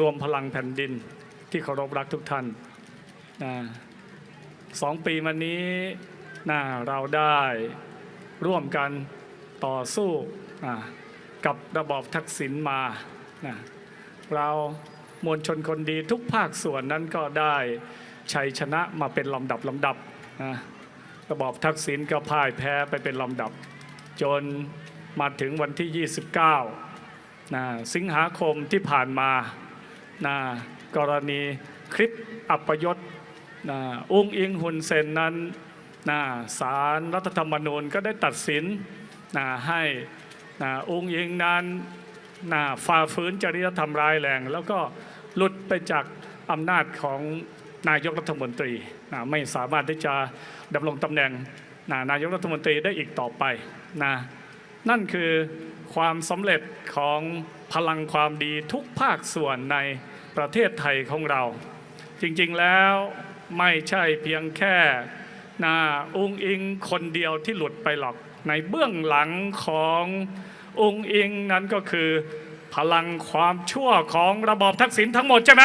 รวมพลังแผ่นดินที่เคารพรักทุกท่านนะสองปีมานี้นะเราได้ร่วมกันต่อสู้นะกับระบอบทักษิณมานะเรามวลชนคนดีทุกภาคส่วนนั้นก็ได้ชัยชนะมาเป็นลำดับลำดับนะระบอบทักษิณก็พ่ายแพ้ไปเป็นลำดับ จนมาถึงวันที่ 29นะสิงหาคมที่ผ่านมา นะกรณีคลิปอัปยศนะอุ้งอิงหุนเซนนั้นนะสารรัฐธรรมนูญก็ได้ตัดสินนะให้นะอุ้งอิงนั้นนะฝ่าฝืนจริยธรรมร้ายแรง แล้วก็หลุดไปจากอำนาจของนายกรัฐมนตรีนะไม่สามารถที่จะดำรงตำแหน่งนะนายกรัฐมนตรีได้อีกต่อไปนะ นั่นคือความสำเร็จของพลังความดีทุกภาคส่วนในประเทศไทยของเรา จริงๆแล้วไม่ใช่เพียงแค่นาองค์อิงคนเดียวที่หลุดไปหรอก ในเบื้องหลังขององค์อิงนั้นก็คือ พลังความชั่วของระบอบทักษิณทั้งหมดใช่ไหม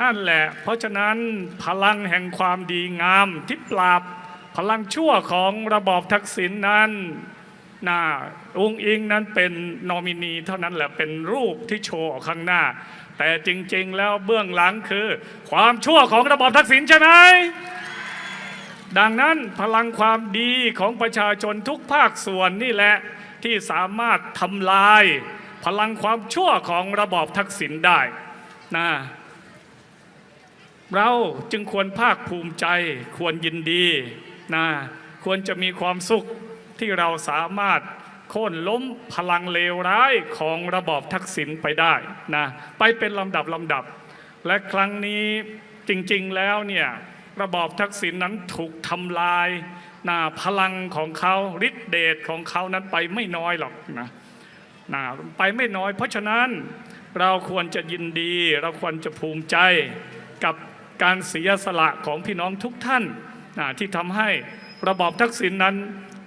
นั่นแหละ เพราะฉะนั้นพลังแห่งความดีงามที่ปราบ พลังชั่วของระบอบทักษิณนั้นน่าองค์อิงนั้นเป็นนอมินีเท่านั้นแหละเป็นรูปที่โชว์ออกข้างหน้า แต่จริง ๆ แล้วเบื้องหลังคือ ความชั่วของระบอบทักษิณใช่ไหมดังนั้นพลังความดีของประชาชนทุกภาคส่วนนี่แหละที่สามารถทำลาย พลังความชั่วของระบอบทักษิณได้นะเราจึงควรภาคภูมิใจควรยินดี นะควรจะมีความสุขที่เราสามารถโค่นล้มพลังเลวร้ายของระบอบทักษิณไปได้นะไปเป็นลำดับลำดับ และครั้งนี้จริงๆแล้วเนี่ยระบอบทักษิณนั้นถูกทำลายนะพลังของเขาฤทธิเดชของเขานั้นไปไม่น้อยหรอกนะนะไปไม่น้อย เพราะฉะนั้นเราควรจะยินดี เราควรจะภูมิใจกับการเสียสละของพี่น้องทุกท่าน ที่ทำให้ระบอบทักษิณนั้น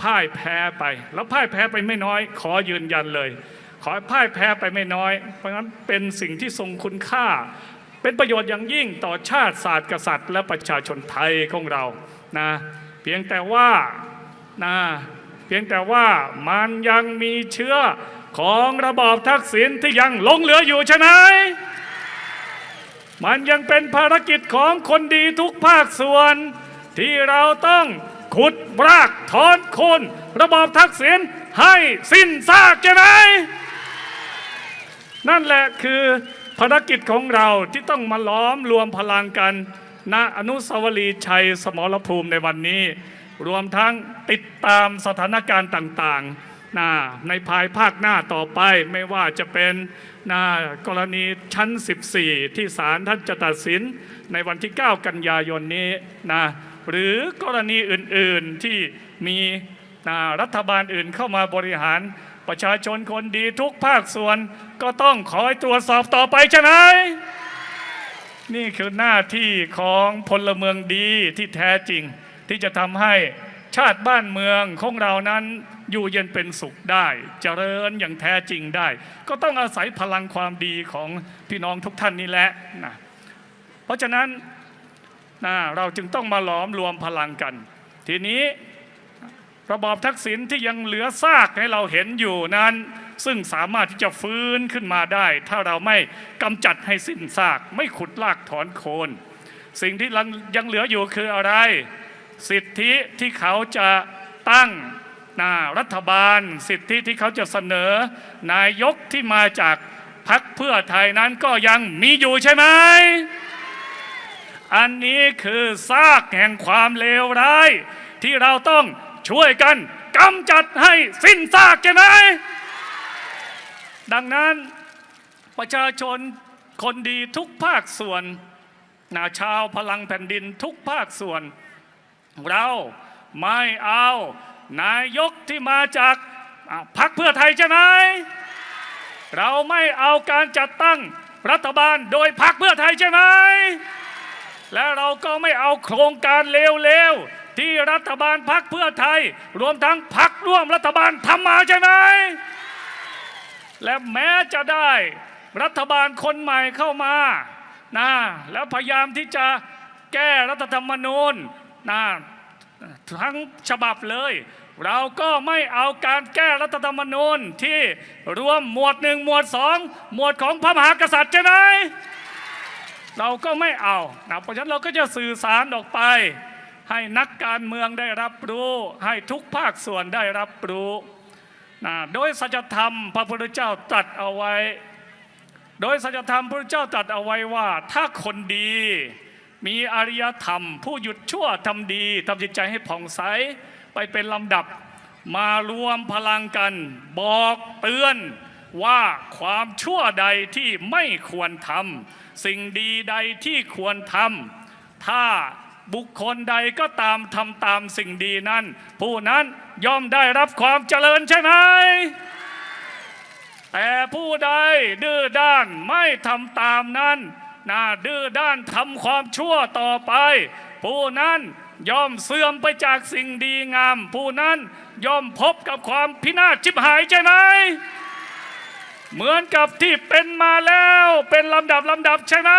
พ่ายแพ้ไป แล้วพ่ายแพ้ไปไม่น้อย ขอยืนยันเลย ขอพ่ายแพ้ไปไม่น้อย เพราะฉะนั้นเป็นสิ่งที่ทรงคุณค่า เป็นประโยชน์อย่างยิ่งต่อชาติศาสตร์กษัตริย์ และประชาชนไทยของเรานะเพียงแต่ว่านะเพียงแต่ว่ามันยังมีเชื้อของระบอบทักษิณที่ยังหลงเหลืออยู่ใช่ไหมมันยังเป็นภารกิจของคนดีทุกภาคส่วน ที่เราต้องขุดรากถอนโคนระบอบทักษิณให้สิ้นซากใช่ไหมนั่นแหละคือภารกิจของเราที่ต้องมาล้อมรวมพลังกันณอนุสาวรีย์ชัยสมรภูมิในวันนี้ รวมทั้งติดตามสถานการณ์ต่างๆนะในภายภาคหน้าต่อไปไม่ว่าจะเป็นนะกรณีชั้น 14 ที่ศาลท่านจะตัดสินในวันที่ 9 กันยายนนี้นะ หรือกรณีอื่นๆที่มีรัฐบาลอื่นเข้ามาบริหาร ประชาชนคนดีทุกภาคส่วน ก็ต้องคอยตรวจสอบต่อไปใช่ไหมนี่คือหน้าที่ของพลเมืองดีที่แท้จริง ที่จะทำให้ชาติบ้านเมืองของเรานั้นอยู่เย็นเป็นสุขได้ เจริญอย่างแท้จริงได้ ก็ต้องอาศัยพลังความดีของพี่น้องทุกท่านนี่แหละนะเพราะฉะนั้น เราจึงต้องมาหลอมรวมพลังกัน ทีนี้ระบอบทักษิณที่ยังเหลือซากให้เราเห็นอยู่นั้น ซึ่งสามารถที่จะฟื้นขึ้นมาได้ ถ้าเราไม่กำจัดให้สิ้นซาก ไม่ขุดลากถอนโคน สิ่งที่ยังเหลืออยู่คืออะไร สิทธิที่เขาจะตั้งนารัฐบาล สิทธิที่เขาจะเสนอ นายกที่มาจากพรรคเพื่อไทยนั้นก็ยังมีอยู่ใช่ไหม อันนี้คือซากแห่งความเลวร้าย ที่เราต้องช่วยกันกำจัดให้สิ้นซากใช่ไหม ดังนั้นประชาชนคนดีทุกภาคส่วนนาชาวพลังแผ่นดินทุกภาคส่วน เราไม่เอานายกที่มาจากพรรคเพื่อไทยใช่ไหม เราไม่เอาการจัดตั้งรัฐบาลโดยพรรคเพื่อไทยใช่ไหม และเราก็ไม่เอาโครงการเลวๆ ที่รัฐบาลพักเพื่อไทย รวมทั้งพักร่วมรัฐบาลทำมาใช่ไหม และแม้จะได้รัฐบาลคนใหม่เข้ามานะแล้วพยายามที่จะแก้รัฐธรรมนูญนะทั้งฉบับเลย เราก็ไม่เอาการแก้รัฐธรรมนูญที่รวมหมวดหนึ่งหมวดสองหมวดของพระมหากษัตริย์ใช่ไหม เราก็ไม่เอานะเพราะฉะนั้นเราก็จะสื่อสารออกไป ให้นักการเมืองได้รับรู้ ให้ทุกภาคส่วนได้รับรู้นะโดยสัจธรรมพระพุทธเจ้าตรัสเอาไว้ โดยสัจธรรมพระพุทธเจ้าตรัสเอาไว้ว่า ถ้าคนดีมีอริยธรรม ผู้หยุดชั่วทำดีทำจิตใจให้ผ่องใสไปเป็นลำดับ มารวมพลังกัน บอกเตือน ว่าความชั่วใดที่ไม่ควรทำสิ่งดีใดที่ควรทำถ้าบุคคลใดก็ตามทำตามสิ่งดีนั้น ผู้นั้นย่อมได้รับความเจริญใช่ไหม แต่ผู้ใดดื้อด้านไม่ทำตามนั้นนะดื้อด้านทำความชั่วต่อไป ผู้นั้นย่อมเสื่อมไปจากสิ่งดีงาม ผู้นั้นย่อมพบกับความพินาศชิบหายใช่ไหม เหมือนกับที่เป็นมาแล้วเป็นลำดับลำดับใช่ไหม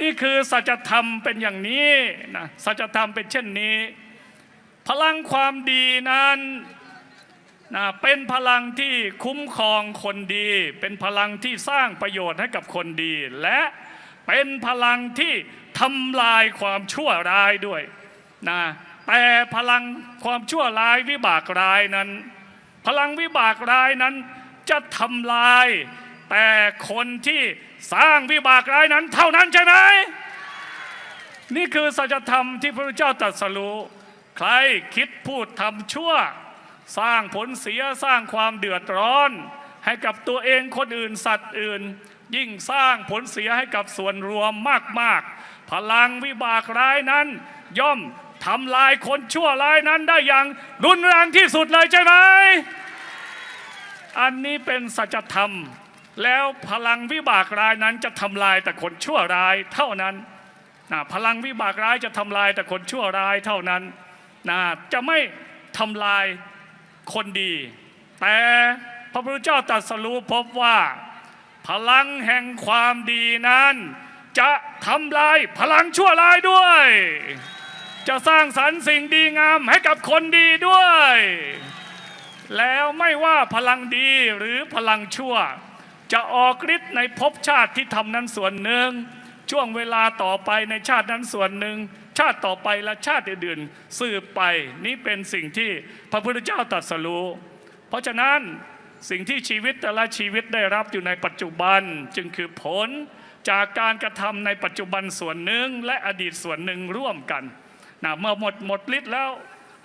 นี่คือสัจธรรมเป็นอย่างนี้นะสัจธรรมเป็นเช่นนี้ พลังความดีนั้นนะเป็นพลังที่คุ้มครองคนดี เป็นพลังที่สร้างประโยชน์ให้กับคนดี และเป็นพลังที่ทำลายความชั่วร้ายด้วยนะแต่พลังความชั่วร้ายวิบากร้ายนั้น พลังวิบากร้ายนั้น จะทำลาย แต่คนที่สร้างวิบากร้ายนั้นเท่านั้นใช่ไหม นี่คือสัจธรรมที่พระเจ้าตรัสรู้ใครคิดพูดทำชั่ว สร้างผลเสียสร้างความเดือดร้อน ให้กับตัวเองคนอื่นสัตว์อื่น ยิ่งสร้างผลเสียให้กับส่วนรวมมากๆ พลังวิบากร้ายนั้น ย่อมทำลายคนชั่วร้ายนั้นได้อย่างรุนแรงที่สุดเลยใช่ไหม อันนี้เป็นสัจธรรม แล้วพลังวิบากร้ายนั้นจะทำลายแต่คนชั่วร้ายเท่านั้นนะพลังวิบากร้ายจะทำลายแต่คนชั่วร้ายเท่านั้นนะจะไม่ทำลายคนดี แต่พระพุทธเจ้าตรัสรู้พบว่า พลังแห่งความดีนั้น จะทำลายพลังชั่วร้ายด้วย จะสร้างสรรค์สิ่งดีงามให้กับคนดีด้วย แล้วไม่ว่าพลังดีหรือพลังชั่ว จะออกฤทธิ์ในภพชาติที่ทำนั้นส่วนหนึ่ง ช่วงเวลาต่อไปในชาตินั้นส่วนหนึ่ง ชาติต่อไปและชาติอื่นๆสืบไปนี่เป็นสิ่งที่พระพุทธเจ้าตรัสรู้ เพราะฉะนั้นสิ่งที่ชีวิตแต่ละชีวิตได้รับอยู่ในปัจจุบันจึงคือผลจากการกระทำในปัจจุบันส่วนหนึ่งและอดีตส่วนหนึ่งร่วมกันนะเมื่อหมดหมดฤทธิ์แล้ว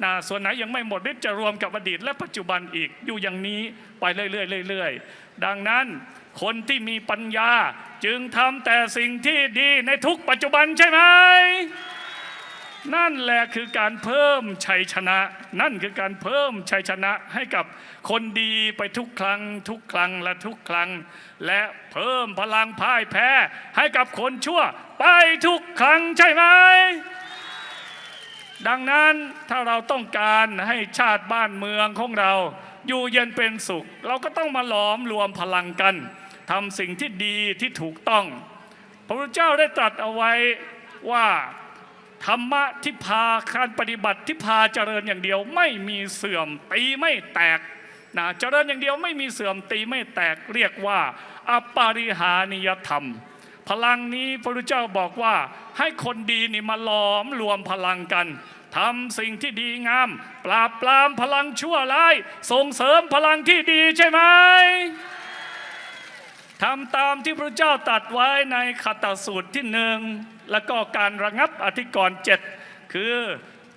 นะส่วนไหนยังไม่หมดฤทธิ์จะรวมกับอดีตและปัจจุบันอีกอยู่อย่างนี้ไปเรื่อยๆเรื่อยๆดังนั้นคนที่มีปัญญาจึงทำแต่สิ่งที่ดีในทุกปัจจุบันใช่ไหมนั่นแหละคือการเพิ่มชัยชนะ นั่นคือการเพิ่มชัยชนะให้กับคนดีไปทุกครั้ง ทุกครั้งและทุกครั้ง และเพิ่มพลังพ่ายแพ้ให้กับคนชั่วไปทุกครั้งใช่ไหม ดังนั้นถ้าเราต้องการให้ชาติบ้านเมืองของเรา อยู่เย็นเป็นสุข เราก็ต้องมาหลอมรวมพลังกันทำสิ่งที่ดีที่ถูกต้อง พระพุทธเจ้าได้ตรัสเอาไว้ว่าธรรมะที่พาการปฏิบัติที่พาเจริญอย่างเดียวไม่มีเสื่อมตีไม่แตกนะเจริญอย่างเดียวไม่มีเสื่อมตีไม่แตกเรียกว่าอปาริหานิยธรรม พลังนี้พระพุทธเจ้าบอกว่าให้คนดีนี่มาหลอมรวมพลังกันทำสิ่งที่ดีงาม ปราบปรามพลังชั่วร้าย ส่งเสริมพลังที่ดีใช่ไหมทำตามที่พระเจ้าตรัสไว้ในขัตตสูตรที่หนึ่งแล้วก็การระงับอธิกรณ์เจ็ดคือ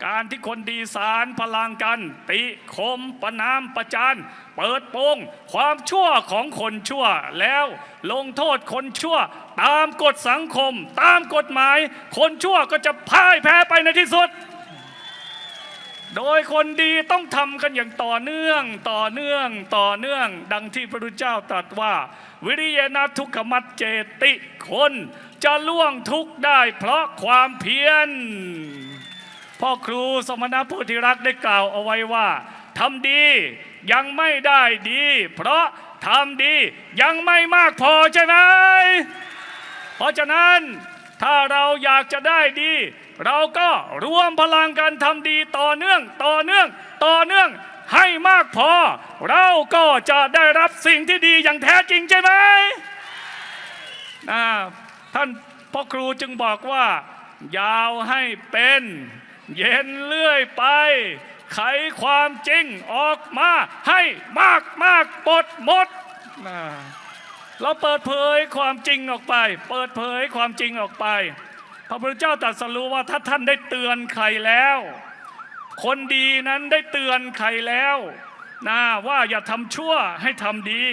การที่คนดีสารพลังกัน ติคมประนามประจาน เปิดโปงความชั่วของคนชั่วแล้วลงโทษคนชั่ว ตามกฎสังคม ตามกฎหมาย คนชั่วก็จะพ่ายแพ้ไปในที่สุด โดยคนดีต้องทำกันอย่างต่อเนื่องต่อเนื่องต่อเนื่อง ดังที่พระพุทธเจ้าตรัสว่า วิริยนาทุกขมัดเจติคน จะล่วงทุกข์ได้เพราะความเพียร พ่อครูสมณพุทธิรักษ์ได้กล่าวเอาไว้ว่าทำดียังไม่ได้ดี เพราะทำดียังไม่มากพอใช่ไหมเพราะฉะนั้นถ้าเราอยากจะได้ดี เราก็รวมพลังกันทำดีต่อเนื่องต่อเนื่องต่อเนื่องให้มากพอ เราก็จะได้รับสิ่งที่ดีอย่างแท้จริงใช่ไหมนะท่านพ่อครูจึงบอกว่ายาวให้เป็น เย็นเลื่อยไป ไขความจริงออกมาให้มากมากๆปดหมดนะเราเปิดเผยความจริงออกไป เปิดเผยความจริงออกไป พระพุทธเจ้าตรัสรู้ว่าถ้าท่านได้เตือนใครแล้ว คนดีนั้นได้เตือนใครแล้วนะว่าอย่าทำชั่วให้ทำดี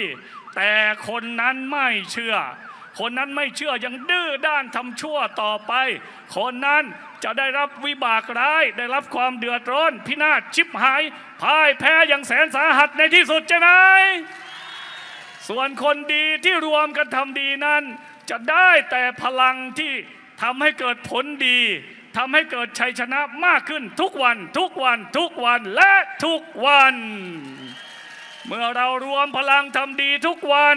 แต่คนนั้นไม่เชื่อ คนนั้นไม่เชื่อยังดื้อด้านทำชั่วต่อไป คนนั้นจะได้รับวิบากร้าย ได้รับความเดือดร้อน พินาศชิบหายพ่ายแพ้อย่างแสนสาหัสในที่สุดใช่ไหมส่วนคนดีที่รวมกันทำดีนั้น จะได้แต่พลังที่ทำให้เกิดผลดีทำให้เกิดชัยชนะมากขึ้นทุกวันทุกวันทุกวันและทุกวัน เมื่อเรารวมพลังทำดีทุกวัน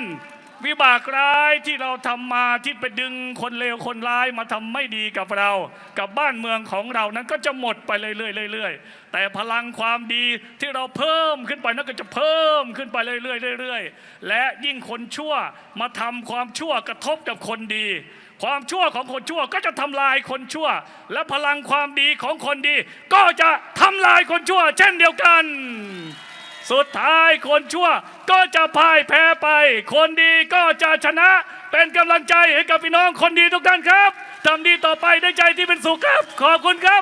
วิบากร้ายที่เราทำมาที่ไปดึงคนเลวคนร้ายมาทำไม่ดีกับเรา กับบ้านเมืองของเรานั้นก็จะหมดไปเรื่อยๆเรื่อยๆแต่พลังความดีที่เราเพิ่มขึ้นไปนั้นก็จะเพิ่มขึ้นไปเรื่อยๆเรื่อยๆและยิ่งคนชั่วมาทำความชั่วกระทบกับคนดี ความชั่วของคนชั่วก็จะทำลายคนชั่ว และพลังความดีของคนดี ก็จะทำลายคนชั่ว เช่นเดียวกัน สุดท้ายคนชั่วก็จะพ่ายแพ้ไป คนดีก็จะชนะ เป็นกำลังใจให้กับพี่น้องคนดีทุกท่านครับทำดีต่อไปด้วยใจที่เป็นสุขครับ ขอบคุณครับ